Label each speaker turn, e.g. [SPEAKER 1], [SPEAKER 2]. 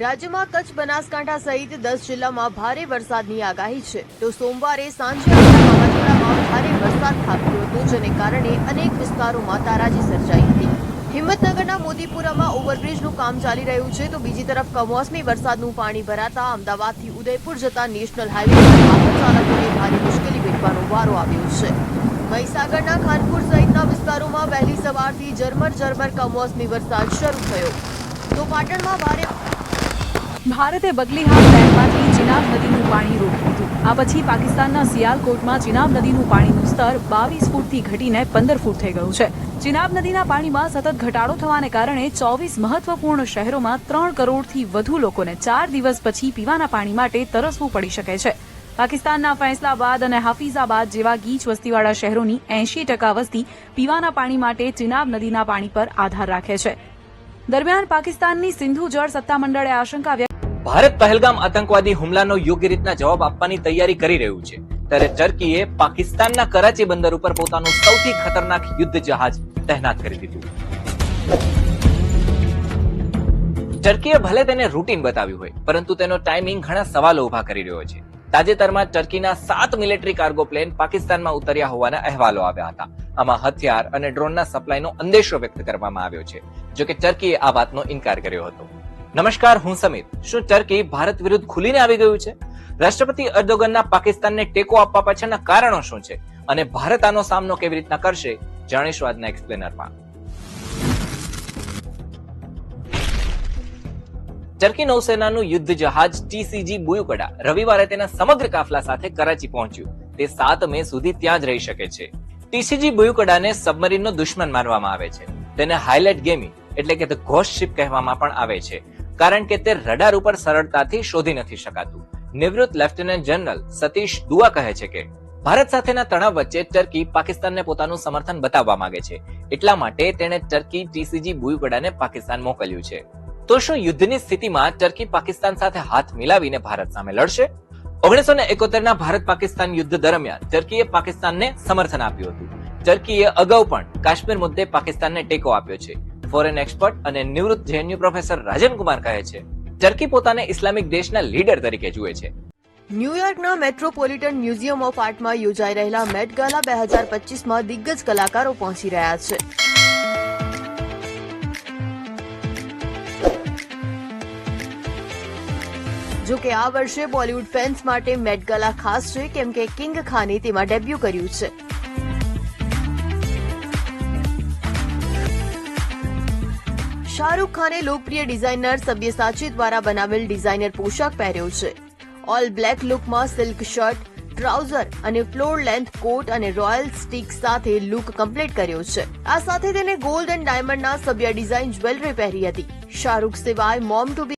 [SPEAKER 1] રાજ્યમાં કચ્છ બનાસકાંઠા સહિત દસ જિલ્લામાં ભારે વરસાદની આગાહી છે. તો સોમવારે સાંજે ભારે વરસાદ ખાબક્યો હતો, જેને કારણે અનેક વિસ્તારોમાં તારાજી સર્જાઈ હતી. હિંમતનગરના મોદીપુરામાં ઓવરબ્રિજનું કામ ચાલી રહ્યું છે, તો બીજી તરફ કમોસમી વરસાદનું પાણી ભરાતા અમદાવાદથી ઉદયપુર જતા નેશનલ હાઈવે પર ચાલકોને ભારે મુશ્કેલી વેઠવાનો વારો આવ્યો છે. મહીસાગરના ખાનપુર સહિતના વિસ્તારોમાં વહેલી સવારથી ઝરમર ઝરમર કમોસમી વરસાદ શરૂ થયો. તો પાટણમાં ભારે
[SPEAKER 2] ભારતે બગલીહાલ ડેમમાંથી ચિનાબ નદીનું પાણી રોકી દીધું આ પછી પાકિસ્તાનના સિયાલકોટમાં ચિનાબ નદીનું પાણીનું સ્તર બાવીસ ફૂટથી ઘટીને પંદર ફૂટ થઈ ગયું છે. ચિનાબ નદીના પાણીમાં સતત ઘટાડો થવાને કારણે ચોવીસ મહત્વપૂર્ણ શહેરોમાં ત્રણ કરોડથી વધુ લોકોને ચાર દિવસ પછી પીવાના પાણી માટે તરસવું પડી શકે છે. પાકિસ્તાનના ફૈસલાબાદ અને હાફિઝાબાદ જેવા ગીચ વસ્તીવાળા શહેરોની એંશી ટકા વસ્તી પીવાના પાણી માટે ચિનાબ નદીના પાણી પર આધાર રાખે છે. દરમિયાન પાકિસ્તાનની સિંધુ જળ સત્તામંડળે આશંકા વ્યક્ત
[SPEAKER 3] ભારત પહેલગામ આતંકવાદી હુમલાનો યોગ્ય રીતના જવાબ આપવાની તૈયારી કરી રહ્યું છે. ત્યારે ટર્કીએ પાકિસ્તાનના કરાચી બંદર ઉપર પોતાનું સૌથી ખતરનાક યુદ્ધ જહાજ તહેનાત કરી દીધું. ટર્કીએ ભલે તેને રૂટીન બતાવ્યું હોય, પરંતુ તેનો ટાઈમિંગ ઘણા સવાલો ઊભા કરી રહ્યો છે. તાજેતરમાં ટર્કીના સાત મિલિટરી કાર્ગો પ્લેન પાકિસ્તાનમાં ઉતર્યા હોવાના અહેવાલો આવ્યા હતા. આમાં હથિયાર અને ડ્રોનના સપ્લાયનો અંદેશો વ્યક્ત કરવામાં આવ્યો છે, જોકે ટર્કીએ આ વાતનો ઇનકાર કર્યો હતો. નમસ્કાર, હું સમીર. શું ટર્કી ભારત વિરુદ્ધ ખુલીને આવી ગયું છે? રાષ્ટ્રપતિ અર્દોગનના પાકિસ્તાનને ટેકો આપવા પાછળના કારણો શું છે? અને ભારત આનો સામનો કેવી રીતના કરશે? જાણીશું આજના એક્સપ્લેનરમાં. ટર્કી નૌસેનાનું યુદ્ધ જહાજ ટીસીજી બુયુકડા રવિવારે તેના સમગ્ર કાફલા સાથે કરાચી પહોંચ્યું. તે સાત મે સુધી ત્યાં જ રહી શકે છે. ટીસીજી બુયુકડાને સબમરીનનો દુશ્મન માનવામાં આવે છે. તેને હાઇલાઇટ ગેમી એટલે કે ધ ઘોસ્ટ શિપ કહેવામાં પણ આવે છે. કારણ કે તે રડાર ઉપર સરળતાથી શોધી નથી શકાતું. નિવૃત્ત લેફ્ટનન્ટ જનરલ સતીશ દુઆ કહે છે કે, ભારત સાથેના તણાવ વચ્ચે ટર્કી પાકિસ્તાનને પોતાનું સમર્થન બતાવવા માંગે છે. એટલા માટે તેણે ટર્કી ટીસીજી બુયુકડાને પાકિસ્તાન મોકલ્યું છે. તો શું યુદ્ધની સ્થિતિમાં ટર્કી પાકિસ્તાન સાથે હાથ મિલાવીને ભારત સામે લડશે? ઓગણીસો ને એકોતેરના ભારત પાકિસ્તાન યુદ્ધ દરમિયાન ટર્કીએ પાકિસ્તાનને સમર્થન આપ્યું હતું. ટર્કીએ અગાઉ પણ કાશ્મીર મુદ્દે પાકિસ્તાનને ટેકો આપ્યો છે. ફોરેન એક્સપર્ટ અને નિવૃત્ત જેએનયુ પ્રોફેસર રાજન કુમાર કહે છે ટર્કી પોતાને ઇસ્લામિક દેશના લીડર તરીકે જુએ છે.
[SPEAKER 1] ન્યૂયોર્કના મેટ્રોપોલિટન મ્યુઝિયમ ઓફ આર્ટમાં યોજાઈ રહેલા મેટ ગાલા બે હજાર પચીસમાં દિગ્ગજ કલાકારો પહોંચી રહ્યા છે. જો કે આ વર્ષે બોલિવૂડ ફેન્સ માટે મેટ ગાલા ખાસ છે, કેમ કે કિંગ ખાને તેમાં ડેબ્યુ કર્યું છે. શાહરૂખ ખાને લોકપ્રિય ડિઝાઇનર સબ્યસાચી દ્વારા બનાવેલ ડિઝાઇનર પોશાક પહેર્યો છે. ઓલ બ્લેક લુકમાં સિલ્ક શર્ટ ટ્રાઉઝર અને ફ્લોર લેન્થ કોટ અને રોયલ સ્ટીક સાથે લુક કમ્પ્લીટ કર્યો છે. આ સાથે તેને ગોલ્ડ એન્ડ ડાયમંડના સભ્ય ડિઝાઇન જ્વેલરી પહેરી હતી. શાહરૂખ સિવાય મોમ ટુ બી